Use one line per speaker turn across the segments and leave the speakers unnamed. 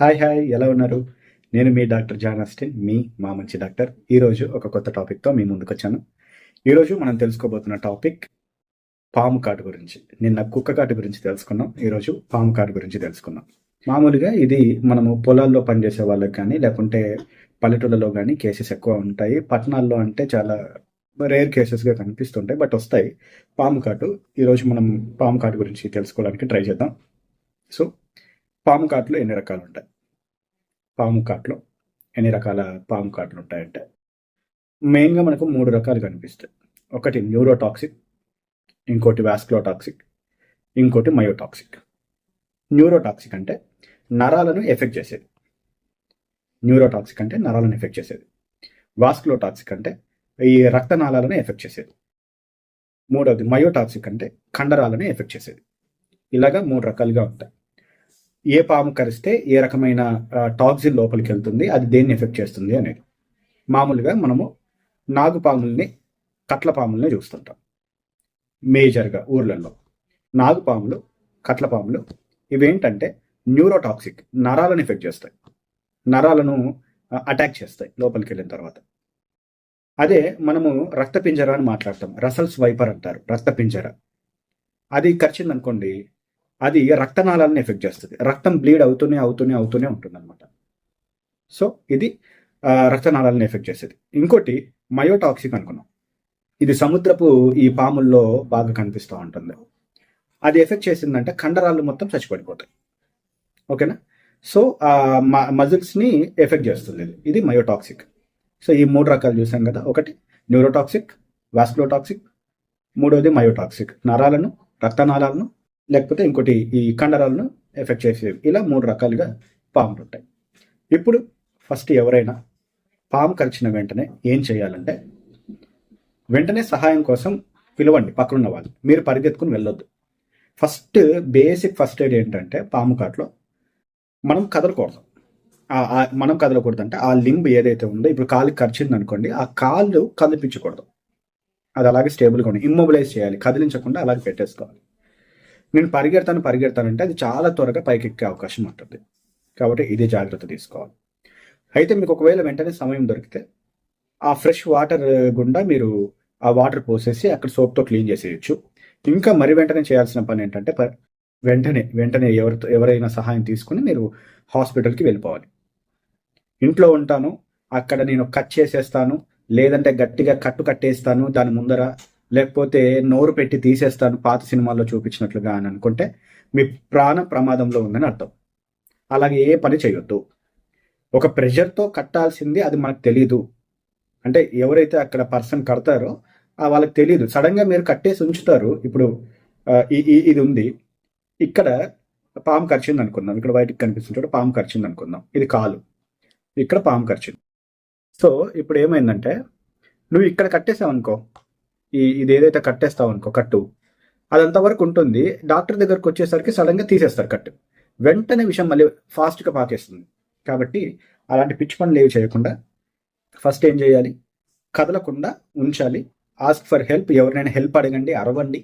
Hi hi ఎలా ఉన్నారు? నేను మీ డాక్టర్ జాన్ అస్టిన్ మీ మా మంచి డాక్టర్. ఈరోజు ఒక కొత్త టాపిక్తో మీ ముందుకు వచ్చాను. ఈరోజు మనం తెలుసుకోబోతున్న టాపిక్ పాము కాటు గురించి. నిన్న కుక్క కాటు గురించి తెలుసుకున్నాం ఈరోజు పాము కాటు గురించి తెలుసుకున్నాం. మామూలుగా ఇది మనము పొలాల్లో పనిచేసే వాళ్ళకి కానీ లేకుంటే పల్లెటూళ్ళలో కానీ కేసెస్ ఎక్కువ ఉంటాయి. పట్టణాల్లో అంటే చాలా రేర్ కేసెస్గా కనిపిస్తుంటాయి బట్ వస్తాయి. పాము కాటు ఈరోజు మనం పాము కాటు గురించి తెలుసుకోవడానికి ట్రై చేద్దాం. సో పాము కాట్లు ఎన్ని రకాలు ఉంటాయి పాము కాట్లు ఎన్ని రకాల పాము కాట్లు ఉంటాయంటే మెయిన్గా మనకు మూడు రకాలు కనిపిస్తాయి. ఒకటి న్యూరోటాక్సిక్ ఇంకోటి వాస్క్లోటాక్సిక్ ఇంకోటి మయోటాక్సిక్. న్యూరోటాక్సిక్ అంటే నరాలను ఎఫెక్ట్ చేసేది. న్యూరోటాక్సిక్ అంటే నరాలను ఎఫెక్ట్ చేసేది. వాస్క్లోటాక్సిక్ అంటే ఈ రక్తనాళాలను ఎఫెక్ట్ చేసేది. మూడవది మయోటాక్సిక్ అంటే కండరాలను ఎఫెక్ట్ చేసేది. ఇలాగా మూడు రకాలుగా ఉంటాయి. ఏ పాము కరిస్తే ఏ రకమైన టాక్సిన్ లోపలికి వెళ్తుంది అది దేన్ని ఎఫెక్ట్ చేస్తుంది అనేది. మామూలుగా మనము నాగుపాముల్ని కట్ల పాముల్ని చూస్తుంటాం. మేజర్గా ఊర్లలో. నాగుపాములు కట్ల పాములు ఇవేంటంటే న్యూరోటాక్సిక్ నరాలను ఎఫెక్ట్ చేస్తాయి. నరాలను అటాక్ చేస్తాయి లోపలికి వెళ్ళిన తర్వాత. అదే మనము రక్తపింజర అని మాట్లాడతాం. రసల్స్ వైపర్ అంటారు రక్తపింజర. అది కరిచిందనుకోండి అది రక్తనాళాలను ఎఫెక్ట్ చేస్తుంది. రక్తం బ్లీడ్ అవుతూనే అవుతూనే అవుతూనే ఉంటుంది అనమాట సో ఇది రక్తనాళాలను ఎఫెక్ట్ చేసేది. ఇంకోటి మయోటాక్సిక్ అనుకున్నాం. ఇది సముద్రపు ఈ పాముల్లో బాగా కనిపిస్తూ ఉంటుంది. అది ఎఫెక్ట్ చేసిందంటే కండరాలు మొత్తం చచ్చిపడిపోతాయి. ఓకేనా? సో మజిల్స్ని ఎఫెక్ట్ చేస్తుంది ఇది. ఇది మయోటాక్సిక్. సో ఈ మూడు రకాలు చూసాం కదా. ఒకటి న్యూరోటాక్సిక్ వాస్కులోటాక్సిక్ మూడవది మయోటాక్సిక్. నరాలను రక్తనాళాలను లేకపోతే ఇంకోటి ఈ కండరాలను ఎఫెక్ట్ చేసేవి ఇలా మూడు రకాలుగా పాములు ఉంటాయి. ఇప్పుడు ఫస్ట్ ఎవరైనా పాము కరిచిన వెంటనే ఏం చేయాలంటే వెంటనే సహాయం కోసం పిలవండి పక్కనున్న వాళ్ళు. మీరు పరిగెత్తుకుని వెళ్ళొద్దు. ఫస్ట్ బేసిక్ ఫస్ట్ ఎయిడ్ ఏంటంటే పాము కాట్లో మనం కదలకూడదు. మనం కదలకూడదు అంటే ఆ లింబ్ ఏదైతే ఉందో ఇప్పుడు కాలు కరిచింది అనుకోండి ఆ కాళ్ళు కదిలిపించకూడదు అది అలాగే స్టేబుల్గా ఉండి ఇమ్మొబిలైజ్ చేయాలి. కదిలించకుండా అలాగే పెట్టేసుకోవాలి. నేను పరిగెడతాను పరిగెడతానంటే అది చాలా త్వరగా పైకి ఎక్కే అవకాశం ఉంటుంది. కాబట్టి ఇదే జాగ్రత్త తీసుకోవాలి. అయితే మీకు ఒకవేళ వెంటనే సమయం దొరికితే ఆ ఫ్రెష్ వాటర్ గుండా మీరు ఆ వాటర్ పోసేసి అక్కడ సోప్తో క్లీన్ చేసేయచ్చు. ఇంకా మరి వెంటనే చేయాల్సిన పని ఏంటంటే వెంటనే వెంటనే ఎవరితో ఎవరైనా సహాయం తీసుకుని మీరు హాస్పిటల్కి వెళ్ళిపోవాలి. ఇంట్లో ఉంటాను అక్కడ నేను కట్ చేసేస్తాను లేదంటే గట్టిగా కట్టు కట్టేస్తాను దాని ముందర లేకపోతే నోరు పెట్టి తీసేస్తాను పాత సినిమాల్లో చూపించినట్లుగా అని అనుకుంటే మీ ప్రాణ ప్రమాదంలో ఉందని అర్థం. అలాగే ఏ పని చేయొద్దు. ఒక ప్రెషర్తో కట్టాల్సింది అది మనకు తెలీదు. అంటే ఎవరైతే అక్కడ పర్సన్ కడతారో వాళ్ళకి తెలియదు సడన్గా మీరు కట్టేసి ఉంచుతారు. ఇప్పుడు ఇది ఉంది. ఇక్కడ పాము ఖర్చింది అనుకుందాం. ఇక్కడ బయటకు కనిపిస్తుంటే పాము ఖర్చింది అనుకుందాం. ఇది కాలు. ఇక్కడ పాము ఖర్చింది సో ఇప్పుడు ఏమైందంటే నువ్వు ఇక్కడ కట్టేసావు అనుకో ఈ ఇది ఏదైతే కట్టేస్తావు అనుకో కట్టు అదంతా వరకు ఉంటుంది. డాక్టర్ దగ్గరకు వచ్చేసరికి సడన్గా తీసేస్తారు కట్టు. వెంటనే విషయం మళ్ళీ ఫాస్ట్గా పాకేస్తుంది. కాబట్టి అలాంటి పిచ్చి పనులు ఏవి చేయకుండా ఫస్ట్ ఏం చేయాలి? కదలకుండా ఉంచాలి. ఆస్క్ ఫర్ హెల్ప్ ఎవరినైనా హెల్ప్ అడగండి అరవండి.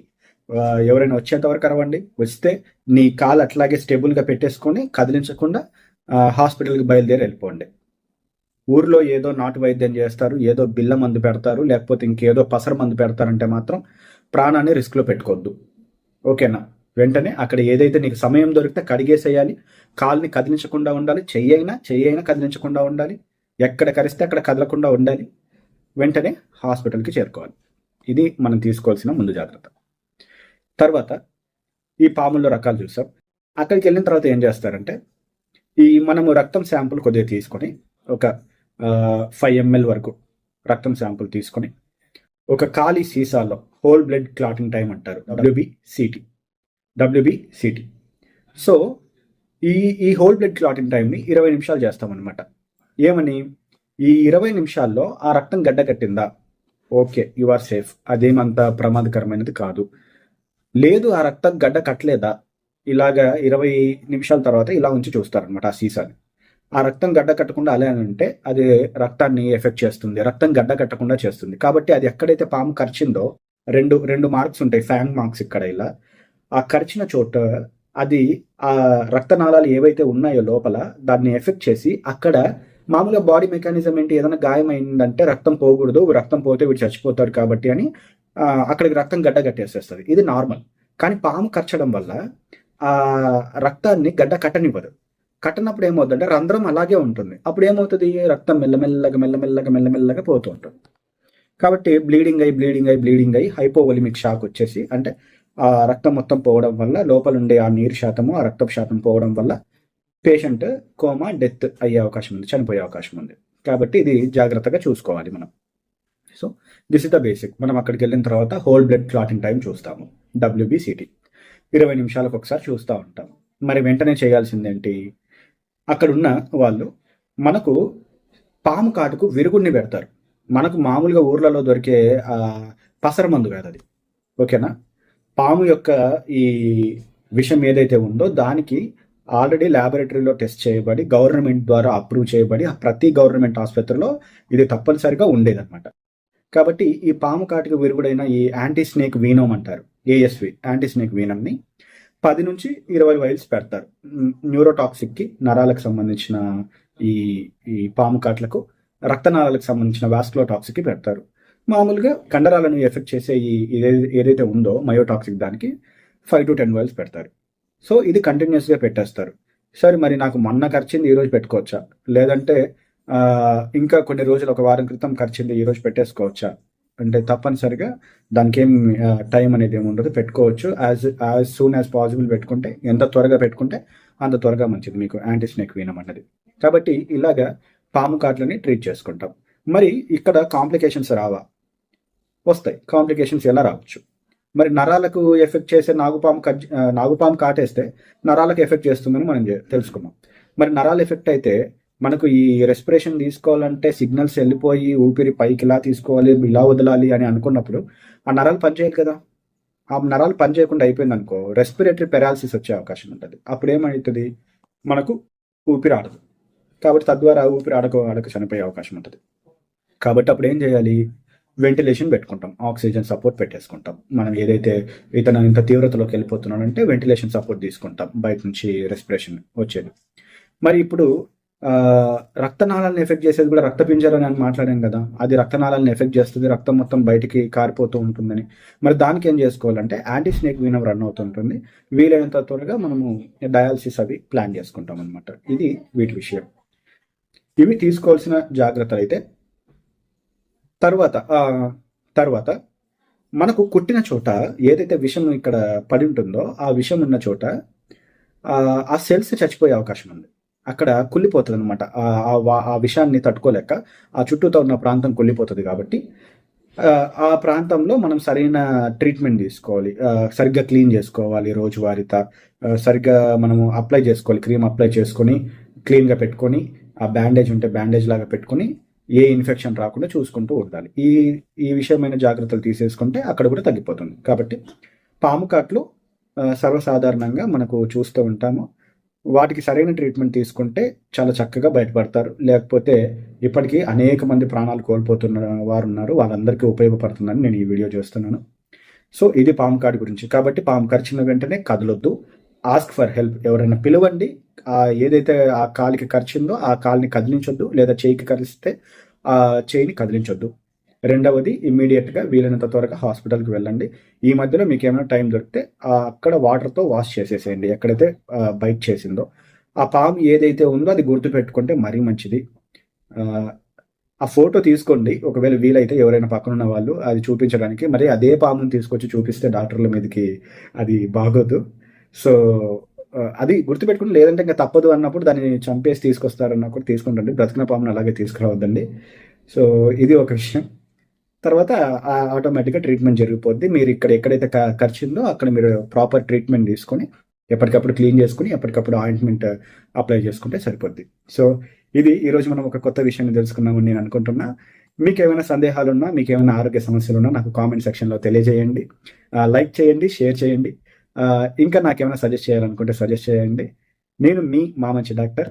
ఎవరైనా వచ్చేంత వరకు అరవండి. వస్తే నీ కాలు అట్లాగే స్టేబుల్గా పెట్టేసుకొని కదిలించకుండా హాస్పిటల్కి బయలుదేరి వెళ్ళిపోండి. ఊర్లో ఏదో నాటు వైద్యం చేస్తారు ఏదో బిల్ల మందు పెడతారు లేకపోతే ఇంకేదో పసర మందు పెడతారంటే మాత్రం ప్రాణాన్ని రిస్క్లో పెట్టుకోవద్దు. ఓకేనా? వెంటనే అక్కడ ఏదైతే నీకు సమయం దొరికితే కడిగేసేయాలి కాల్ని కదిలించకుండా ఉండాలి చెయ్యైనా చెయ్యైనా కదిలించకుండా ఉండాలి ఎక్కడ కరిస్తే అక్కడ కదలకుండా ఉండాలి వెంటనే హాస్పిటల్కి చేరుకోవాలి. ఇది మనం తీసుకోవాల్సిన ముందు జాగ్రత్త. తర్వాత ఈ పాముల్లో రకాలు చూసాం. అక్కడికి వెళ్ళిన తర్వాత ఏం చేస్తారంటే ఈ మనము రక్తం శాంపుల్ కొద్దిగా తీసుకొని ఒక ఫైవ్ ఎంఎల్ వరకు రక్తం శాంపుల్ తీసుకొని ఒక ఖాళీ సీసాలో హోల్ బ్లడ్ క్లాటింగ్ టైం అంటారు డబ్ల్యూబిసిటీ డబ్ల్యూబిసిటీ సో ఈ ఈ హోల్ బ్లడ్ క్లాటింగ్ టైంని ఇరవై నిమిషాలు చేస్తామన్నమాట. ఏమని? ఈ ఇరవై నిమిషాల్లో ఆ రక్తం గడ్డ కట్టిందా ఓకే యు ఆర్ సేఫ్ అదేమంత ప్రమాదకరమైనది కాదు. లేదు ఆ రక్తం గడ్డ కట్టలేదా ఇలాగా ఇరవై నిమిషాల తర్వాత ఇలా ఉంచి చూస్తారనమాట ఆ సీసాని. ఆ రక్తం గడ్డ కట్టకుండా అలా అంటే అది రక్తాన్ని ఎఫెక్ట్ చేస్తుంది. రక్తం గడ్డ కట్టకుండా చేస్తుంది. కాబట్టి అది ఎక్కడైతే పాము కరిచిందో రెండు రెండు మార్క్స్ ఉంటాయి ఫ్యాంగ్ మార్క్స్ ఇక్కడ ఇలా. ఆ కరిచిన చోట అది ఆ రక్తనాళాలు ఏవైతే ఉన్నాయో లోపల దాన్ని ఎఫెక్ట్ చేసి అక్కడ మామూలుగా బాడీ మెకానిజం ఏంటి? ఏదైనా గాయం అయిందంటే రక్తం పోకూడదు రక్తం పోతే వీడు చచ్చిపోతాడు కాబట్టి అని అక్కడికి రక్తం గడ్డ కట్టేసేస్తుంది. ఇది నార్మల్. కానీ పాము కరచడం వల్ల ఆ రక్తాన్ని గడ్డ కట్టనివ్వదు. కట్టినప్పుడు ఏమవుతుందంటే రంధ్రం అలాగే ఉంటుంది. అప్పుడు ఏమవుతుంది రక్తం మెల్లమెల్లగా మెల్లమెల్లగా మెల్లమెల్లగా పోతూ ఉంటుంది. కాబట్టి బ్లీడింగ్ అయ్యి బ్లీడింగ్ అయ్యి బ్లీడింగ్ అయ్యి హైపోవలిమిక్ షాక్ వచ్చేసి అంటే ఆ రక్తం మొత్తం పోవడం వల్ల లోపల ఉండే ఆ నీరు శాతము ఆ రక్తపు శాతం పోవడం వల్ల పేషెంట్ కోమా డెత్ అయ్యే అవకాశం ఉంది చనిపోయే అవకాశం ఉంది. కాబట్టి ఇది జాగ్రత్తగా చూసుకోవాలి మనం. So this is the basic మనం అక్కడికి వెళ్ళిన తర్వాత హోల్ బ్లడ్ క్లాటింగ్ టైం చూస్తాము. డబ్ల్యూబీసీటీ ఇరవై నిమిషాలకు ఒకసారి చూస్తూ ఉంటాము. మరి వెంటనే చేయాల్సిందేంటి? అక్కడున్న వాళ్ళు మనకు పాము కాటుకు విరుగుడిని పెడతారు. మనకు మామూలుగా ఊర్లలో దొరికే పసర మందు కాదు అది. ఓకేనా? పాము యొక్క ఈ విషం ఏదైతే ఉందో దానికి ఆల్రెడీ ల్యాబొరేటరీలో టెస్ట్ చేయబడి గవర్నమెంట్ ద్వారా అప్రూవ్ చేయబడి ప్రతి గవర్నమెంట్ ఆసుపత్రిలో ఇది తప్పనిసరిగా ఉండేదన్నమాట. కాబట్టి ఈ పాము కాటుకు విరుగుడైన ఈ యాంటీ స్నేక్ వీనోమ్ అంటారు. ఏఎస్వి యాంటీ స్నేక్ వీనమ్ని. పది నుంచి ఇరవై వైల్స్ పెడతారు. న్యూరోటాక్సిక్కి నరాలకు సంబంధించిన ఈ ఈ పాము కాట్లకు రక్తనాళాలకు సంబంధించిన వాస్కులోటాక్సిక్కి పెడతారు. మామూలుగా కండరాలను ఎఫెక్ట్ చేసే ఈ ఏదైతే ఉందో మయోటాక్సిక్ దానికి ఫైవ్ టు టెన్ వైల్స్ పెడతారు. సో ఇది కంటిన్యూస్గా పెట్టేస్తారు. సరే మరి నాకు మొన్న ఖర్చింది ఈరోజు పెట్టుకోవచ్చా? లేదంటే ఇంకా కొన్ని రోజులు ఒక వారం క్రితం ఖర్చింది ఈరోజు పెట్టేసుకోవచ్చా? అంటే తప్పనిసరిగా దానికి ఏం టైం అనేది ఏమి ఉండదు. పెట్టుకోవచ్చు. As as soon as possible పెట్టుకుంటే ఎంత త్వరగా పెట్టుకుంటే అంత త్వరగా మంచిది మీకు యాంటీ స్నేక్ వీనం అన్నది. కాబట్టి ఇలాగా పాము కాట్లని ట్రీట్ చేసుకుంటాం. మరి ఇక్కడ కాంప్లికేషన్స్ రావా? వస్తాయి. కాంప్లికేషన్స్ ఎలా రావచ్చు? మరి నరాలకు ఎఫెక్ట్ చేసే నాగుపాము కట్ నాగుపాము కాటేస్తే నరాలకు ఎఫెక్ట్ చేస్తుందని మనం తెలుసుకున్నాం. మరి నరాలు ఎఫెక్ట్ అయితే మనకు ఈ రెస్పిరేషన్ తీసుకోవాలంటే సిగ్నల్స్ వెళ్ళిపోయి ఊపిరి పైకి ఇలా తీసుకోవాలి ఇలా వదలాలి అని అనుకున్నప్పుడు ఆ నరాలు పనిచేయదు కదా. ఆ నరాలు పనిచేయకుండా అయిపోయింది అనుకో రెస్పిరేటరీ పెరాలసిస్ వచ్చే అవకాశం ఉంటుంది. అప్పుడు ఏమవుతుంది? మనకు ఊపిరి ఆడదు. కాబట్టి తద్వారా ఊపిరి ఆడక ఆడక చనిపోయే అవకాశం ఉంటుంది. కాబట్టి అప్పుడు ఏం చేయాలి? వెంటిలేషన్ పెట్టుకుంటాం. ఆక్సిజన్ సపోర్ట్ పెట్టేసుకుంటాం. మనం ఏదైతే ఇతను ఇంత తీవ్రతలోకి వెళ్ళిపోతున్నాడంటే వెంటిలేషన్ సపోర్ట్ తీసుకుంటాం. బయట నుంచి రెస్పిరేషన్ వచ్చేది. మరి ఇప్పుడు రక్తనాళాలను ఎఫెక్ట్ చేసేది కూడా రక్తపింజరం అని మాట్లాడాం కదా. అది రక్తనాళాలను ఎఫెక్ట్ చేస్తుంది రక్తం మొత్తం బయటికి కారిపోతూ ఉంటుందని. మరి దానికి ఏం చేసుకోవాలంటే యాంటీ స్నేక్ వీనం రన్ అవుతుంటుంది. వీలైనంత త్వరగా మనము డయాలసిస్ అవి ప్లాన్ చేసుకుంటాం అనమాట ఇది వీటి విషయం. ఇవి తీసుకోవాల్సిన జాగ్రత్తలు అయితే తర్వాత తర్వాత మనకు కుట్టిన చోట ఏదైతే విషం ఇక్కడ పడి ఉంటుందో ఆ విషం ఉన్న చోట ఆ సెల్స్ చచ్చిపోయే అవకాశం ఉంది. అక్కడ కుళ్ళిపోతుంది అనమాట ఆ విషయాన్ని తట్టుకోలేక ఆ చుట్టూతో ఉన్న ప్రాంతం కుళ్ళిపోతుంది కాబట్టి ఆ, ప్రాంతంలో మనం సరైన ట్రీట్మెంట్ తీసుకోవాలి. సరిగ్గా క్లీన్ చేసుకోవాలి రోజువారీత. సరిగ్గా మనము అప్లై చేసుకోవాలి. క్రీమ్ అప్లై చేసుకొని క్లీన్గా పెట్టుకొని ఆ బ్యాండేజ్ ఉంటే బ్యాండేజ్ లాగా పెట్టుకొని ఏ ఇన్ఫెక్షన్ రాకుండా చూసుకుంటూ ఉండాలి. ఈ ఈ విషయమైన జాగ్రత్తలు తీసేసుకుంటే అక్కడ కూడా తగ్గిపోతుంది. కాబట్టి పాము కాట్లు సర్వసాధారణంగా మనకు చూస్తూ ఉంటాము. వాటికి సరైన ట్రీట్మెంట్ తీసుకుంటే చాలా చక్కగా బయటపడతారు. లేకపోతే ఇప్పటికీ అనేక మంది ప్రాణాలు కోల్పోతున్న వారు ఉన్నారు వాళ్ళందరికీ ఉపయోగపడుతుందని నేను ఈ వీడియో చేస్తున్నాను. సో ఇది పాము కాటు గురించి. కాబట్టి పాము కరిచిన వెంటనే కదలొద్దు. ఆస్క్ ఫర్ హెల్ప్ ఎవరైనా పిలవండి. ఆ ఏదైతే ఆ కాలికి కరిచిందో ఆ కాలిని కదిలించొద్దు. లేదా చేయికి కరిస్తే ఆ చేయిని కదిలించొద్దు. రెండవది ఇమ్మీడియట్గా వీలైనంత త్వరగా హాస్పిటల్కి వెళ్ళండి. ఈ మధ్యలో మీకు ఏమైనా టైం దొరికితే అక్కడ వాటర్తో వాష్ చేసేసేయండి. ఎక్కడైతే బైట్ చేసిందో. ఆ పాము ఏదైతే ఉందో అది గుర్తు పెట్టుకుంటే మరీ మంచిది. ఆ, ఫోటో తీసుకోండి. ఒకవేళ వీలైతే ఎవరైనా పక్కన ఉన్న వాళ్ళు అది చూపించడానికి. మరి అదే పామును తీసుకొచ్చి చూపిస్తే డాక్టర్ల మీదకి అది బాగోదు. సో అది గుర్తుపెట్టుకుని లేదంటే ఇంకా తప్పదు అన్నప్పుడు దాన్ని చంపేసి తీసుకొస్తారన్నప్పుడు తీసుకుంటండి. బ్రతికిన పామును అలాగే తీసుకురావద్దండి. సో ఇది ఒక విషయం. తర్వాత ఆటోమేటిక్గా ట్రీట్మెంట్ జరిగిపోద్ది. మీరు ఇక్కడ ఎక్కడైతే క- ఖర్చుందో అక్కడ మీరు ప్రాపర్ ట్రీట్మెంట్ తీసుకొని ఎప్పటికప్పుడు క్లీన్ చేసుకుని ఎప్పటికప్పుడు ఆయింట్మెంట్ అప్లై uh, చేసుకుంటే సరిపోద్ది. సో ఇది ఈరోజు మనం ఒక కొత్త విషయాన్ని తెలుసుకున్నామని నేను అనుకుంటున్నా. మీకు ఏమైనా సందేహాలు ఉన్నా మీకు ఏమైనా ఆరోగ్య సమస్యలు ఉన్నా నాకు కామెంట్ సెక్షన్లో తెలియజేయండి. Uh, లైక్ చేయండి షేర్ చేయండి. Uh, ఇంకా నాకేమైనా సజెస్ట్ చేయాలనుకుంటే సజెస్ట్ చేయండి. నేను మీ మా మంచి డాక్టర్